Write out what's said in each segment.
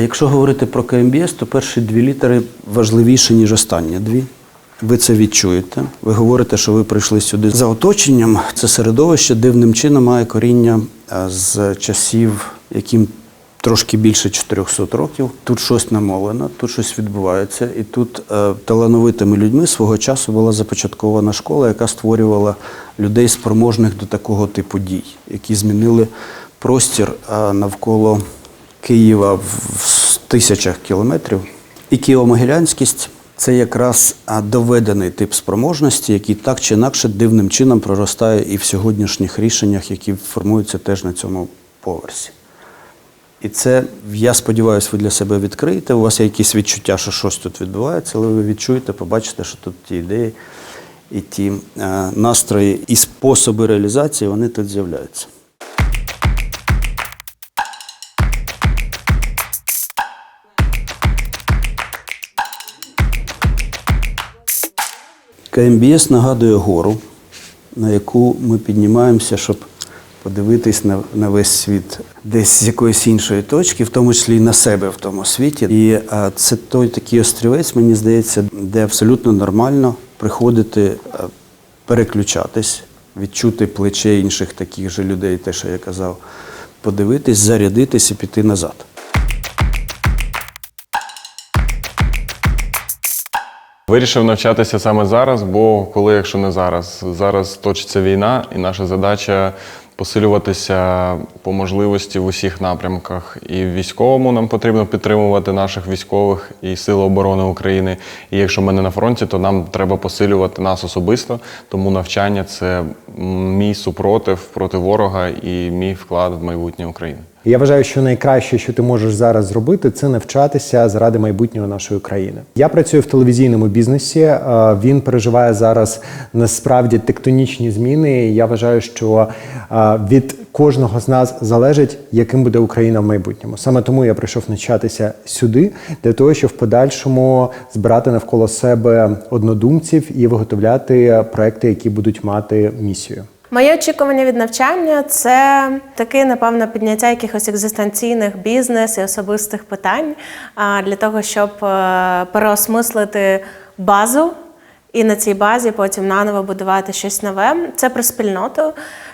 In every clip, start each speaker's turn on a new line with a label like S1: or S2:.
S1: Якщо говорити про КМБС, то перші дві літери важливіші, ніж останні дві. Ви це відчуєте. Ви говорите, що ви прийшли сюди за оточенням. Це середовище дивним чином має коріння з часів, яким трошки більше 400 років. Тут щось намовлено, тут щось відбувається. І тут е, талановитими людьми свого часу була започаткована школа, яка створювала людей спроможних до такого типу дій, які змінили простір навколо Києва в тисячах кілометрів. І Києво-Могилянськість це якраз доведений тип спроможності, який так чи інакше дивним чином проростає і в сьогоднішніх рішеннях, які формуються теж на цьому поверсі. І це, я сподіваюся, ви для себе відкриєте. У вас є якісь відчуття, що щось тут відбувається, але ви відчуєте, побачите, що тут ті ідеї і ті настрої і способи реалізації вони тут з'являються. КМБС нагадує гору, на яку ми піднімаємося, щоб подивитись на, на весь світ десь з якоїсь іншої точки, в тому числі і на себе в тому світі. І а, це той такий острівець, мені здається, де абсолютно нормально приходити, а, переключатись, відчути плече інших таких же людей, те, що я казав, подивитись, зарядитись і піти назад.
S2: Вирішив навчатися саме зараз, бо коли, якщо не зараз, зараз точиться війна, і наша задача посилюватися по можливості в усіх напрямках. І військовому нам потрібно підтримувати наших військових і Сили оборони України. І якщо ми не на фронті, то нам треба посилювати нас особисто. Тому навчання це мій супротив проти ворога і мій вклад в майбутнє України.
S3: Я вважаю, що найкраще, що ти можеш зараз зробити, це навчатися заради майбутнього нашої країни. Я працюю в телевізійному бізнесі. е, Він переживає зараз насправді тектонічні зміни. Я вважаю, що е, від кожного з нас залежить, яким буде Україна в майбутньому. Саме тому я прийшов навчатися сюди, для того, щоб в подальшому збирати навколо себе однодумців і виготовляти проекти, які будуть мати місію.
S4: Моє очікування від навчання це таке, напевно, підняття якихось екзистенційних бізнес і особистих питань для того, щоб е, переосмислити базу і на цій базі потім наново будувати щось нове. Це про спільноту,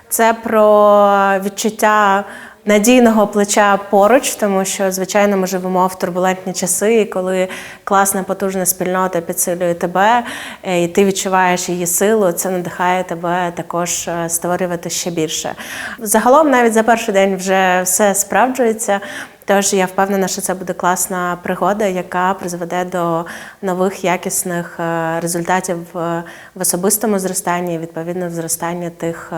S4: це про відчуття. Надійного плеча поруч, тому що звичайно ми живемо в турбулентні часи, і коли класна потужна спільнота підсилює тебе, е, і ти відчуваєш її силу, це надихає тебе також е, створювати ще більше. Загалом, навіть за перший день вже все справджується. Тож я впевнена, що це буде класна пригода, яка призведе до нових якісних е, результатів в особистому зростанні і відповідно в зростанні тих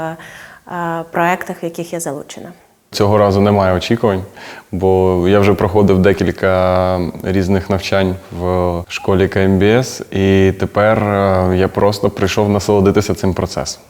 S4: проєктах, в яких я залучена.
S2: Цього разу немає очікувань, бо я вже проходив декілька різних навчань в школі КМБС, і тепер е, я просто прийшов насолодитися цим процесом.